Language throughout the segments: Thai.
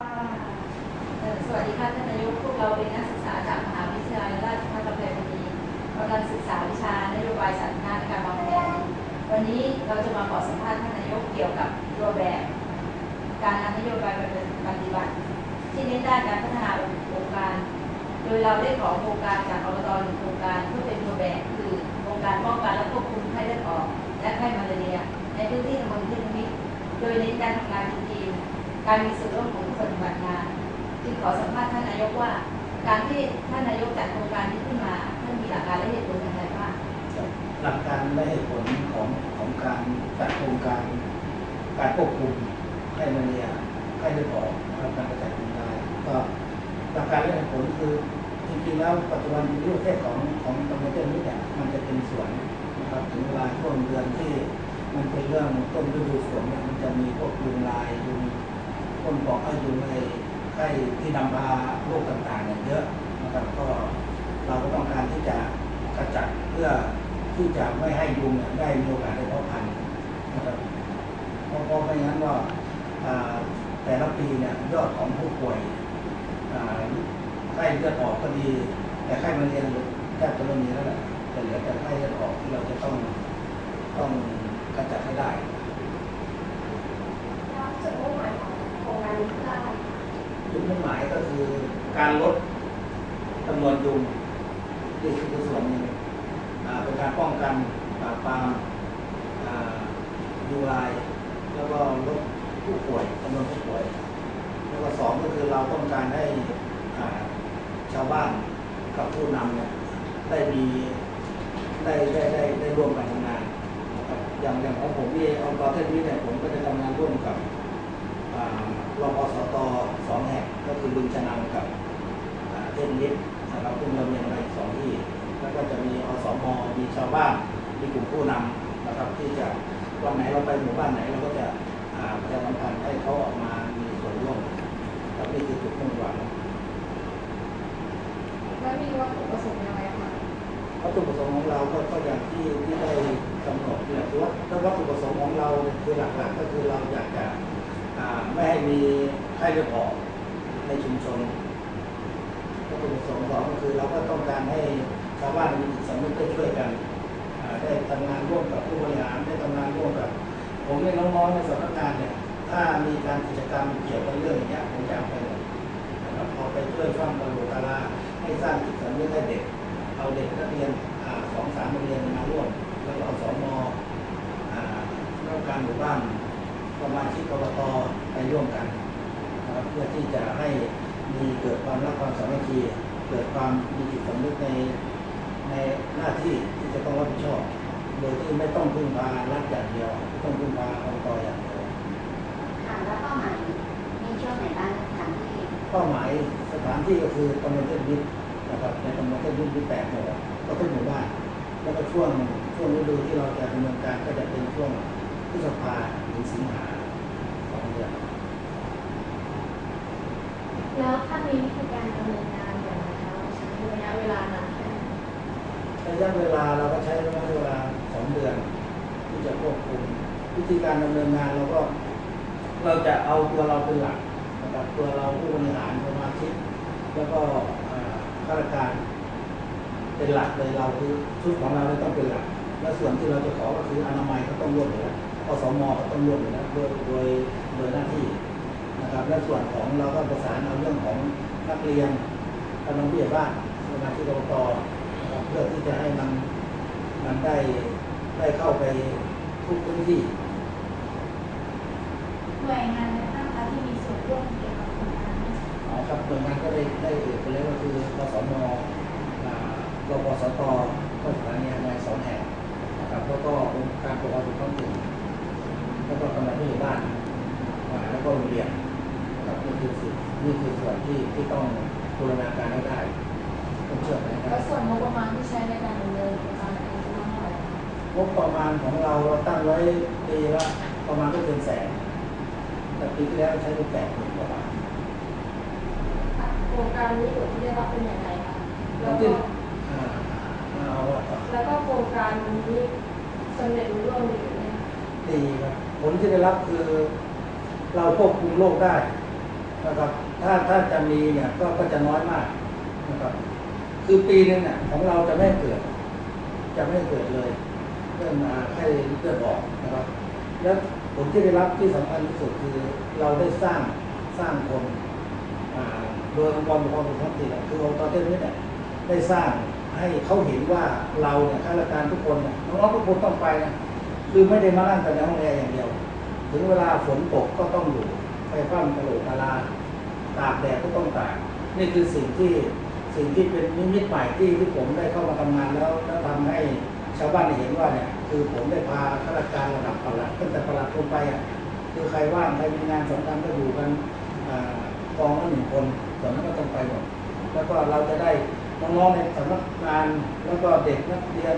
สวัสดีค่ะท่านนายกพวกเราเป็นนักศึกษาจากมหาวิทยาลัยราชภัฏกำแพงเพชรกำลังศึกษาวิชานโยบายสาธารณะในการวางแผนวันนี้เราจะมาขอสัมภาษณ์ท่านนายกเกี่ยวกับตัวแบบ การนำนโยบายไปปฏิบัติ ที่เน้นด้านการพัฒนาโครงการ โดยเราได้ขอโครงการจากอบตหนึ่งโครงการเพื่อเป็นตัวแบบคือโครงการป้องกันและควบคุมไข้เลือดออก และไข้มาลาเรียในพื้นที่ตำบลเทพนิมิตรโดยเน้นการทำงาน การมีส่วนร่วมของผู้ปฏิบัติงานจึงขอสัมภาษณ์ท่านนายกว่า การที่ท่านนายกจัดโครงการนี้ขึ้นมาท่านมีหลักการและเหตุผลอย่างไรบ้างหลักการและเหตุผลของของการจัดโครงการ การควบคุมไข้มาเรียไข้เลือดออกการกระจายกระจายก็หลักการและเหตุผลคือจริงๆแล้วปัจจุบันยุคเทศของของตำบลเจ้านี้เนี่ยมันจะเป็นสวนนะครับถึงเวลาช่วงเดือนที่มันเป็นเรื่องต้นฤดูฝนเนี่ยมันจะมีพวกยุงลายยุง ต้นบอกอายุงไอ้ไข้ที่นำพาโรคต่างๆเนี่ยเยอะนะครับก็เราก็ต้องการที่จะกระจัดเพื่อที่จะไม่ให้ยุงเนี่ยได้มีโอกาสได้เพาะพันธุ์นะครับเพราะเพราะไม่งั้นก็อ่าแต่ละปีเนี่ยยอดของผู้ป่วยไข้เลือดออกก็ดี แต่ไข้มาเรียนแทบจะไม่มีแล้วแหละแต่เหลือแต่ไข้เลือดออกที่เราจะต้องต้องกระจัดให้ได้ จุดมุ่งหมายก็คือการลดจำนวนยุงนี่คือส่วนหนึ่งเป็นการป้องกันปราบปรามยุงลายแล้วก็ลดผู้ป่วยจำนวนผู้ป่วย แล้วก็สองก็คือเราต้องการให้ชาวบ้านกับผู้นำเนี่ยได้มีได้ได้ได้ได้ร่วมกันทำงานอย่างอย่างของผมที่องค์กรเทศนี้เนี่ยผมก็จะทำงานร่วมกับ รพสตสองแห่งก็คือบึงชะนังกับอ่าเทนนิสนะครับซึ่งเรามีอะไรสองที่ แล้วก็จะมีอสมมีชาวบ้านมีกลุ่มผู้นำนะครับที่จะวันไหนเราไปหมู่บ้านไหนเราก็จะอ่าประชาสัมพันธ์ให้เขาออกมามีส่วนร่วมครับนี่คือจุดมุ่งหวังแล้วมีวัตถุประสงค์ยังไงคะวัตถุประสงค์ของเราก็ก็อย่างที่ที่ได้กำหนดเนี่ยคือว่าถ้าวัตถุประสงค์ของเราเนี่ยคือหลักๆก็คือเราอยากจะอ่า ไม่ให้มีไข้เลือดออกในชุมชนวัตถุประสงค์สองก็คือเราก็ต้องการให้ชาวบ้านมีจิตสำนึกได้ช่วยกันได้ทำงานร่วมกับผู้บริหารได้ทำงานร่วมกับ ผมในน้องๆในสำนักงานเนี่ยถ้ามีการกิจกรรมเกี่ยวกับเรื่องอย่างเงี้ผมจะเอาไปเลยนะครับพอไปช่วยฟังบรรลุตาราให้สร้างจิตสำนึกให้เด็ก เอาเด็กนักเรียนอ่าสองสามโรงเรียนมาร่วม แล้วก็เอาสมอ่าแล้วการหมู่บ้าน สมาชิกกบตไปร่วมกันนะครับเพื่อที่จะให้มีเกิดความรักความสามัคคีเกิดความมีจิตสำนึกในในหน้าที่ที่จะต้องรับผิดชอบ โดยที่ไม่ต้องพึ่งพารัฐอย่างเดียวไม่ต้องพึ่งพาองค์กรอย่างเดียวค่ะแล้วเป้าหมายมีช่วงไหนบ้างสถานที่เป้าหมายสถานที่ก็คือตำบลเทพนิตรนะครับในตำบลเทพนิตรมีแปดหมู่ก็ทุกหมู่บ้านแล้วก็ช่วงช่วงฤดูที่เราจะดำเนินการก็จะเป็นช่วงพฤษภา ถึงสิงหาสองเดือนแล้วถ้ามีวิธีการดำเนินงานอย่างไรคะเราใช้ระยะเวลานานแค่ไหนระยะเวลาเราก็ใช้ระยะเวลาสองเดือน ที่จะควบคุมวิธีการดำเนินงานเราก็ เราจะเอาตัวเราเป็นหลักนะครับตัวเราผู้บริหารสมาชิกแล้วก็ข้าราชการ เป็นหลักเลยเราคือชุดของเราเนี่ยต้องเป็นหลัก และส่วนที่เราจะขอก็คืออนามัยก็ต้องร่วมอยู่แล้ว อสมก็ต้องร่วมอยู่แล้วโดยโดยโดยหน้าที่นะครับ และส่วนของเราก็ประสานเอาเรื่องของนักเรียนกำลังผู้ใหญ่บ้านสมาชิกอบตนะครับเพื่อที่จะให้มันมันได้ได้เข้าไปทุกพื้นที่หน่วยงานในภาครัฐที่มีส่วนร่วมเกี่ยวกับโครงการนี้อ๋อครับหน่วยงานก็ได้ได้เอ่ยไปแล้วก็คือกสมอ่ารปสต ก็โรงเรียนนะครับนี่คือสิ่งนี่คือส่วนที่ที่ต้องบูรณาการให้ได้ต้องเชื่อมกันให้แล้ได้วส่วนงบประมาณที่ใช้ในการดำเนินโครงการนี้คือเท่าไหร่งบประมาณของเราเราตั้งไว้ปีละประมาณไม่เกินแสนแต่ปีที่แล้วใช้ไปแปดหมื่นกว่าบาทโครงการนี้ผลที่ได้รับเป็นอย่างไรคะแล้วที่ก็อ่าเอาละครับแล้วก็โครงการนี้สำเร็จรุ่ร่วงดีไหมคะดีครับผลที่ได้รับคือ เราควบคุมโรคได้นะครับถ้าถ้าจะมีเนี่ยก็ก็จะน้อยมากนะครับ คือปีนึงเนี่ยของเราจะไม่เกิด จะไม่เกิดเลยเรื่องมาให้เลือดออกนะครับ แล้วผลที่ได้รับที่สำคัญที่สุดคือเราได้สร้างสร้างคนโดยองค์กรปกครองส่วนท้องถิ่นคือองค์กรเทศนี้เนี่ยได้สร้างให้เขาเห็นว่าเราเนี่ยข้าราชการทุกคนเนี่ยน้องๆทุกคนต้องไปนะคือไม่ได้มานั่งแต่ในห้องแอร์อย่างเดียว ถึงเวลาฝนตกก็ต้องอยู่ไฟฟ้ามกระโหลกกะลาตากแดดก็ต้องตาก นี่คือสิ่งที่สิ่งที่เป็นนิมิตใหม่ที่ที่ผมได้เข้ามาทำงานแล้วแล้วทำให้ชาวบ้านเห็นว่าเนี่ยคือผมได้พาข้าราชการระดับประหลัดตั้งแต่ประหลัดลงไปอะคือใครว่างใครมีงานสำคัญก็อยู่กันอกองละหนึ่งคนส่วนนั้นก็ต้องไปหมดแล้วก็เราจะได้น้องๆในสำนักงานแล้วก็เด็กนักเรียน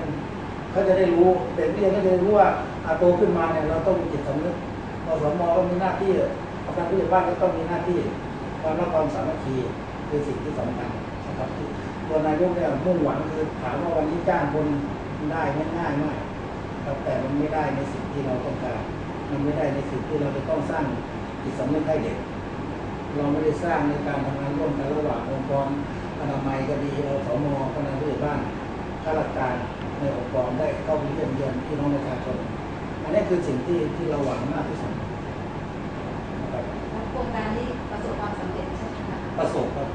เขาจะได้รู้เด็กนักเรียนก็จะรู้ว่าอาโตขึ้นมาเนี่ยเราต้องมีจิตสำนึก สมก็มีหน้าที่กำนันผู้ใหญ่บ้านก็ต้องมีหน้าที่ความรักความสามัคคีคือสิ่งที่สำคัญนะครับตัวนายกเนี่ยมุ่งหวังคือถามว่าวันนี้จ้างคนได้ง่ายมากครับแต่มันไม่ได้ในสิ่งที่เราต้องการ มันไม่ได้ในสิ่งที่เราจะต้องสร้างจิตสำนึกให้เด็ก เราไม่ได้สร้างในการทำงานร่วมกันระหว่างองค์กรอนามัยก็ดีอสมกำนันผู้ใหญ่บ้านข้าราชการในองค์กรได้เข้าไปเยี่ยมเยียนพี่น้องประชาชนอันนี้คือสิ่งที่ที่เราหวังมากที่สุดนะครับ แล้วโค รงการนี้ประสบความสำเร็จใช่ไหมคะประสบครับ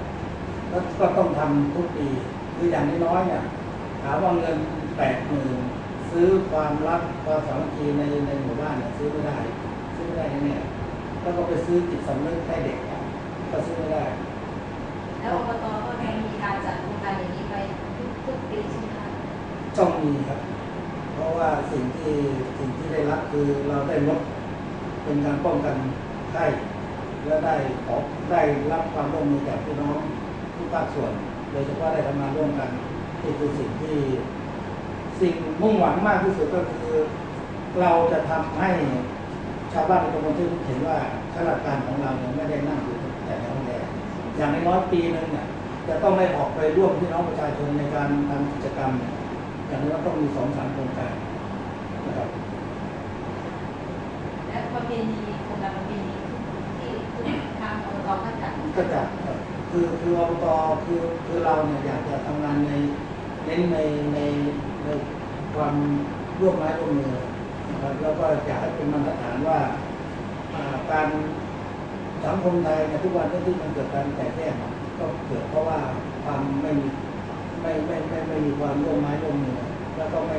แล้วก็ต้องทำทุกปีคืออย่างน้อยๆเนี่ยถามว่าเงินแปดหมื่นซื้อความรักความสามัคคีในในหมู่บ้านเนี่ยซื้อไม่ได้ ซื้อไม่ได้แน่ๆแล้วก็ไปซื้อจิตสำนึกให้เด็กเนี่ยก็ซื้อไม่ได้ แล้วอบตก็จะมีการจัดโครงการอย่างนี้ไปทุกทุกปีใช่ไหมคะต้องมีครับ เพราะว่าสิ่งที่สิ่งที่ได้รับคือเราได้ลดเป็นการป้องกันไข้ และได้ขอได้รับความร่วมมือจากพี่น้องทุกภาคส่วน โดยเฉพาะได้ทำงานร่วมกันนี่คือสิ่งที่สิ่งมุ่งหวังมากที่สุดก็คือ เราจะทำให้ชาวบ้านในตำบลที่เห็นว่าข้าราชการของเราเนี่ยไม่ได้นั่งอยู่แต่ในห้องแอร์อย่างน้อยปีหนึงเนี่ยจะต้องได้ออกไปร่วมพี่น้องประชาชนในการทำกิจกรรมเนี่ยอย่างน้อยต้องมีสองสามโครงการนะครับและประเพณีโครงการประเพณี ทางอบตก็จัดก็จะครับคือคืออบตคือคือเราเนี่ยอยากจะทำงานในเน้นในในในความร่วมไม้ร่วมมือนะครับแล้วก็อยากให้เป็นมาตรฐานว่าอ่าการสังคมไทยในทุกวันนี้ที่มันเกิดการแตกแยกก็เกิดเพราะว่าความไม่มีไม่ไม่ไม่ไม่มีความร่วมไม้ร่วมมือแล้วก็ไม่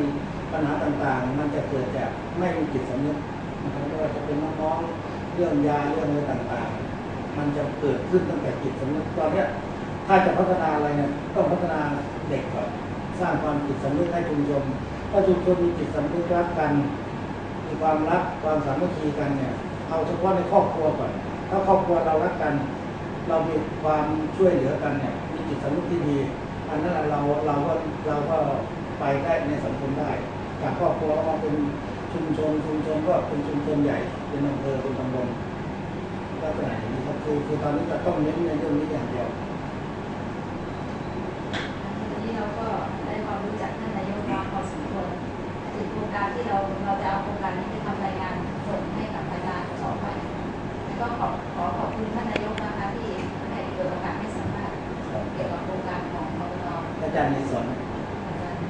ปัญหาต่างๆ มันจะเกิดจากไม่มีจิตสำนึกนะครับไม่ว่าจะเป็นน้องๆเรื่องยาเรื่องอะไรต่างๆ มันจะเกิดขึ้นตั้งแต่จิตสำนึกตอนนี้ถ้าจะพัฒนาอะไรเนี่ยต้องพัฒนาเด็กก่อนสร้างความจิตสำนึกให้ชุมชนถ้าชุมชนมีจิตสำนึกรักกันมีความรักความสามัคคีกันเนี่ยเอาเฉพาะในครอบครัวก่อน ถ้าครอบครัวเรารักกัน เรามีความช่วยเหลือกันเนี่ยมีจิตสำนึกที่ดีอันนั้นเราเราก็เราก็ไปได้ในสังคมได้จากครอบครัวมาเป็นชุมชนชุมชนก็เป็นชุมชนใหญ่เป็นอำเภอเป็นตำบล กษณะอย่างนี้ครับคือคือตอนนี้จะต้องเน้นในเรื่องนี้อย่างเดียววันนี้เราก็ได้ความรู้จักท่านนายกมาพอสมควรถึงโครงการที่เราเราจะเอาโครงการนี้ไปทำรายงานส่งให้กับอาจารย์ต่อไปแล้วก็ขอขอขอบคุณท่านนายกนะคะที่ให้เปิดโอกาสให้สัมภาษณ์เกี่ยวกับโครงการของอบตอาจารย์ในสอนอาจารย์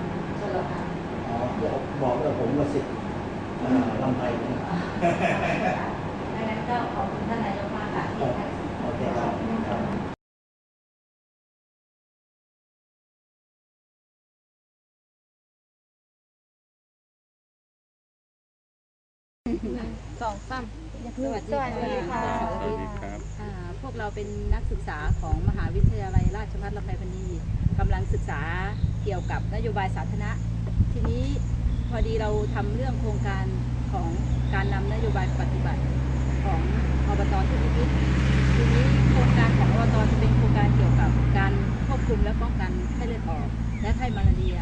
ชลพันธ์อ๋อบอกว่าผมว่าสิทธิ์อ่าลำไพเนี่ยดังนั้ โอเคครับครับสองสามสวัสดีสวัสดีค่ะสวัสดีครับอ่าพวกเราเป็นนักศึกษาของมหาวิทยาลัยราชภัฏลำไพพณีกำลังศึกษาเกี่ยวกับนโยบายสาธารณะ ทีนี้พอดีเราทำเรื่องโครงการของการนำนโยบายปฏิบัติ ของอบตทุกพิพิธทีนี้โครงการของอบตจะเป็นโครงการเกี่ยวกับการควบคุมและป้องกันไข้เลือดออกและไข้มาลาเรีย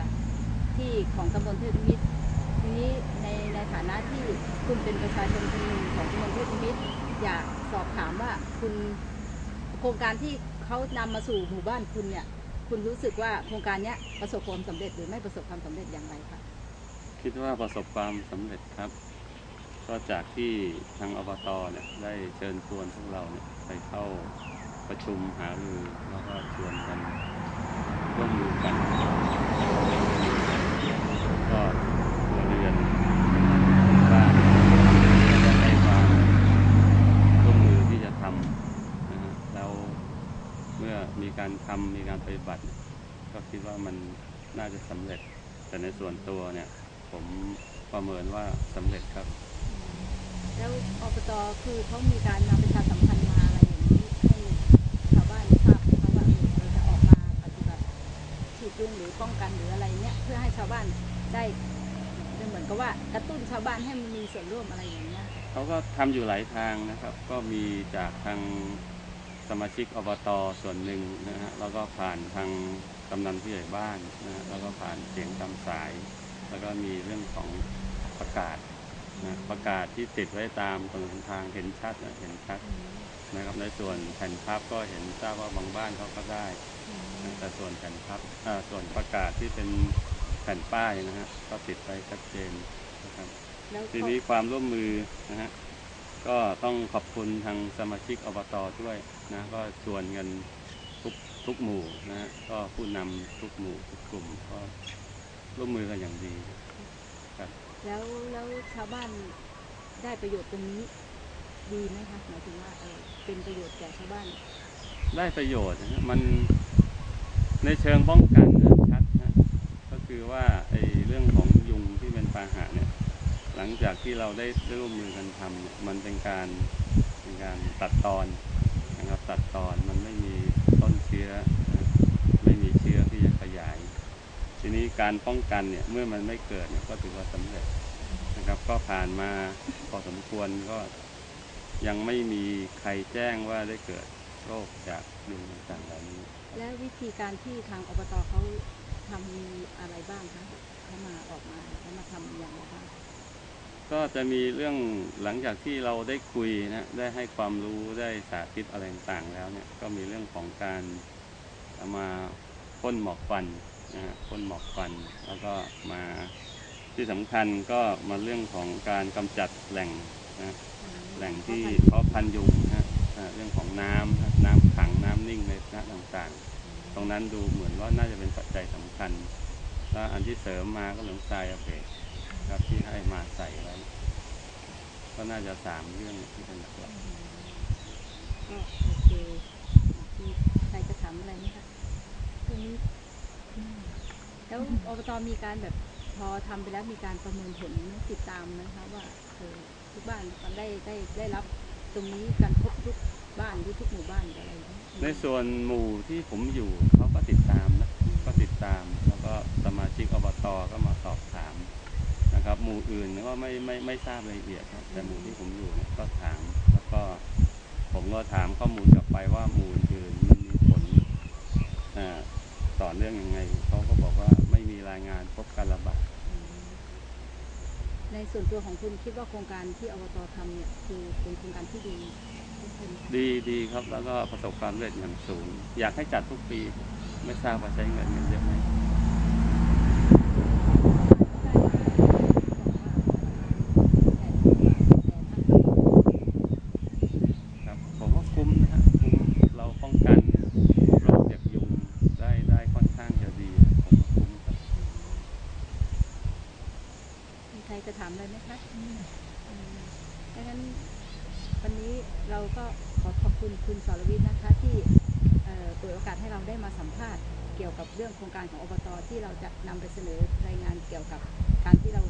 ที่ของตำบลเทพนิมิตรทีนี้ในในฐานะที่คุณเป็นประชาชนคนหนึ่งของตำบลเทพนิมิตรอยากสอบถามว่าคุณโครงการที่เขานำมาสู่หมู่บ้านคุณเนี่ย คุณรู้สึกว่าโครงการเนี้ยประสบความสำเร็จหรือไม่ประสบความสำเร็จอย่างไรคะคิดว่าประสบความสำเร็จครับ ก็จากที่ทางอบตเนี่ยได้เชิญชวนพวกเราเนี่ยไปเข้าประชุมหารือแล้วก็ชวนกันร่วมมือกันก็ตัวเรือนบ้านก็จะให้ความร่วมมือที่จะทำนะฮะแล้วเมื่อมีการทำมีการปฏิบัติ ก็คิดว่ามันน่าจะสำเร็จ แต่ในส่วนตัวเนี่ยผมประเมินว่าสำเร็จครับ แล้วอบตคือเขามีการมาประชาสัมพันธ์มาอะไรอย่างนี้ให้ชาวบ้านทราบไหมคะว่าเออเรจะออกมาปฏิบัติฉีดยุงหรือป้องกันหรืออะไรเนี้ยเพื่อให้ชาวบ้านได้เหมือนกับว่ากระตุ้นชาวบ้านให้มันมีส่วนร่วมอะไรอย่างเงี้ยเขาก็ทำอยู่หลายทางนะครับ ก็มีจากทางสมาชิกอบตส่วนหนึ่งนะฮะแล้วก็ผ่านทางกำนันผู้ใหญ่บ้านนะฮะแล้วก็ผ่านเสียงตามสาย แล้วก็มีเรื่องของประกาศ นะประกาศที่ติดไว้ตามถนนทางเห็นชัดนะเห็นชัดนะครับในส่วนแผ่นพับก็เห็นทราบว่าบางบ้านเขาก็ได้นะแต่ส่วนแผ่นพับอ่าส่วนประกาศที่เป็นแผ่นป้ายนะฮะก็ติดไว้ชัดเจนนะครับแล้วทีเขานี้ความร่วมมือนะฮะก็ต้องขอบคุณทางสมาชิกอบตด้วยนะก็ชวนกันทุกทุกหมู่นะฮะก็ผู้นำทุกหมู่ทุกกลุ่มก็ร่วมมือกันอย่างดีครับ แล้วแล้วชาวบ้านได้ประโยชน์ตรงนี้ ดีไหมคะหมายถึงว่าเออเป็นประโยชน์แก่ชาวบ้าน ได้ประโยชน์นะฮะมันในเชิงป้องกันนะชัดนะก็คือว่าไอ้เรื่องของยุงที่เป็นพาหะเนี่ย หลังจากที่เราได้ร่วมมือกันทำเนี่ยมันเป็นการเป็นการตัดตอนนะครับตัดตอนมันไม่มีต้นเชื้อ ไม่มีเชื้อที่จะขยาย ทีนี้การป้องกันเนี่ยเมื่อมันไม่เกิดเนี่ยก็ถือว่าสำเร็จนะครับ ก็ผ่านมาพอสมควรก็ยังไม่มีใครแจ้งว่าได้เกิดโรคจากยุงต่างๆเหล่านี้ และวิธีการที่ทางอบตเขาทำมีอะไรบ้างคะเขามาออกมาเขามาทำอย่างไรบ้างก็จะมีเรื่องหลังจากที่เราได้คุยนะได้ให้ความรู้ได้สาธิตอะไรต่างๆแล้วเนี่ยก็มีเรื่องของการเอามาพ่นหมอกควัน นะฮะพ่นหมอกควันแล้วก็มาที่สำคัญก็มาเรื่องของการกำจัดแหล่งนะแหล่งที่เพาะพันธุ์ยุงนะฮะอ่าเรื่องของน้ำนะน้ำขังน้ำนิ่งในสถานต่างๆ ตรงนั้นดูเหมือนว่าน่าจะเป็นปัจจัยสำคัญ แล้วอันที่เสริมมาก็เรื่องทรายอะเบกครับที่ให้มาใส่ไว้ ก็น่าจะสามเรื่องที่เป็นหลักก็โอเคมีใครจะถามอะไรไหมคะตรงนี้อืม แล้วอบตมีการแบบพอทำไปแล้วมีการประเมินผลติดตามนะคะ ว่าเออทุกบ้านได้ได้ได้รับตรงนี้กันครบทุกบ้านหรือทุกหมู่บ้านอะไรในส่วนหมู่ที่ผมอยู่เขาก็ติดตามนะก็ติดตามแล้วก็สมาชิกอบตก็มาสอบถามนะครับ หมู่อื่นก็ไม่ไม่ไม่ทราบรายละเอียดครับแต่หมู่ที่ผมอยู่เนี่ยก็ถามแล้วก็ผมก็ถามข้อมูลกลับไปว่าหมู่อื่นมันมีผลอ่า ต่อเนื่องยังไงเขาก็บอกว่าไม่มีรายงานพบการระบาดอืมในส่วนตัวของคุณคิดว่าโครงการที่อบตทำเนี่ยคือเป็นโครงการที่ดีใช่ไหมคะดีดีครับแล้วก็ประสบความสำเร็จอย่างสูง อยากให้จัดทุกปี ไม่ทราบว่าใช้เงินกันเยอะไหมครับผมว่าคุ้มนะฮะคุ้มเราป้องกันโรคจากยุงได้ได้ค่อนข้างจะดีผมว่าคุ้มครับ มี เลยไหมคะดังนั้นวันนี้เราก็ขอขอบคุณคุณสรวิทย์นะคะที่เปิดโอกาสให้เราได้มาสัมภาษณ์เกี่ยวกับเรื่องโครงการของอบตที่เราจะนำไปเสนอรายงานเกี่ยวกับการที่เรา